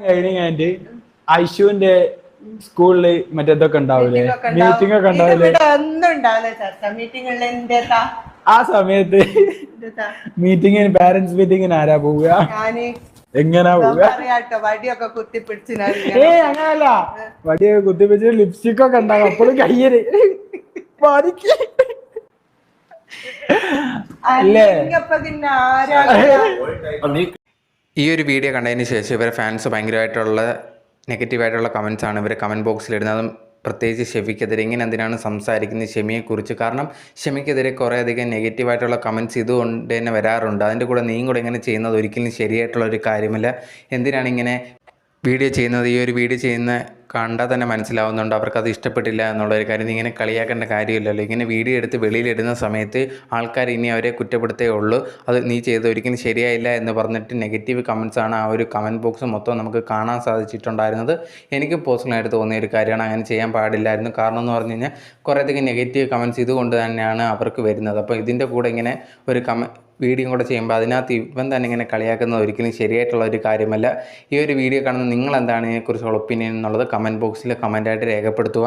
കഴിഞ്ഞാണ്ട് ഐശുവിന്റെ സ്കൂളിൽ മറ്റേതൊക്കെ ഉണ്ടാവില്ലേ മീറ്റിംഗ് ഒക്കെ ഉണ്ടാവില്ലേ ഒന്നും ചർച്ച ആ സമയത്ത് മീറ്റിംഗിന് മീറ്റിങ്ങിന് പാരന്റ്സ് മീറ്റിംഗിന് ആരാ പോവുക? എങ്ങനാ പോവുക? വടിയൊക്കെ കുത്തിപ്പിടിച്ച് ഞാൻ ഏ അങ്ങനല്ല. വടിയൊക്കെ കുത്തിപ്പിച്ച് ലിപ്സ്റ്റിക് ഒക്കെ ഉണ്ടാവും. അപ്പോഴും കയ്യര് ബാധിക്ക് അല്ലേ പിന്നെ ആരാ? ഈ ഒരു വീഡിയോ കണ്ടതിന് ശേഷം ഇവരെ ഫാൻസ് ഭയങ്കരമായിട്ടുള്ള നെഗറ്റീവായിട്ടുള്ള കമൻസ് ആണ് ഇവർ കമന്റ് ബോക്സിൽ ഇടുന്നതും. പ്രത്യേകിച്ച് ഷെമിക്കെതിരെ ഇങ്ങനെ എന്തിനാണ് സംസാരിക്കുന്നത് ഷെമിയെക്കുറിച്ച് കാരണം ഷെമിക്കെതിരെ കുറേ അധികം നെഗറ്റീവായിട്ടുള്ള കമന്റ്സ് ഇതുകൊണ്ട് തന്നെ വരാറുണ്ട്. അതിന്റെ കൂടെ നീയും കൂടെ ഇങ്ങനെ ചെയ്യുന്നത് ഒരിക്കലും ശരിയായിട്ടുള്ള ഒരു കാര്യമല്ല. എന്തിനാണ് ഇങ്ങനെ വീഡിയോ ചെയ്യുന്നത്? ഈ ഒരു വീഡിയോ ചെയ്യുന്ന കണ്ടാൽ തന്നെ മനസ്സിലാവുന്നുണ്ട്. അവർക്കത് ഇഷ്ടപ്പെട്ടില്ല എന്നുള്ള ഒരു കാര്യം. ഇങ്ങനെ കളിയാക്കേണ്ട കാര്യമില്ലല്ലോ. ഇങ്ങനെ വീഡിയോ എടുത്ത് വെളിയിലിടുന്ന സമയത്ത് ആൾക്കാർ ഇനി അവരെ കുറ്റപ്പെടുത്തേ ഉള്ളൂ. അത് നീ ചെയ്ത് ഒരിക്കലും ശരിയായില്ല എന്ന് പറഞ്ഞിട്ട് നെഗറ്റീവ് കമൻസാണ് ആ ഒരു കമന്റ് ബോക്സ് മൊത്തം നമുക്ക് കാണാൻ സാധിച്ചിട്ടുണ്ടായിരുന്നത്. എനിക്ക് പേഴ്സണലായിട്ട് തോന്നിയ ഒരു കാര്യമാണ് അങ്ങനെ ചെയ്യാൻ പാടില്ലായിരുന്നു. കാരണം എന്ന് പറഞ്ഞു കഴിഞ്ഞാൽ കുറേയധികം നെഗറ്റീവ് കമൻസ് ഇതുകൊണ്ട് തന്നെയാണ് അവർക്ക് വരുന്നത്. അപ്പോൾ ഇതിന്റെ കൂടെ ഇങ്ങനെ ഒരു കമ വീഡിയോ കൂടെ ചെയ്യുമ്പോൾ അതിനകത്ത് ഇവൻ തന്നെ ഇങ്ങനെ കളിയാക്കുന്നത് ഒരിക്കലും ശരിയായിട്ടുള്ള ഒരു കാര്യമല്ല. ഈ ഒരു വീഡിയോ കാണുന്ന നിങ്ങൾ എന്താണ് ഇതിനെക്കുറിച്ചുള്ള ഒപ്പീനിയൻ എന്നുള്ളത് കമന്റ് ബോക്സിൽ കമന്റായിട്ട് രേഖപ്പെടുത്തുക.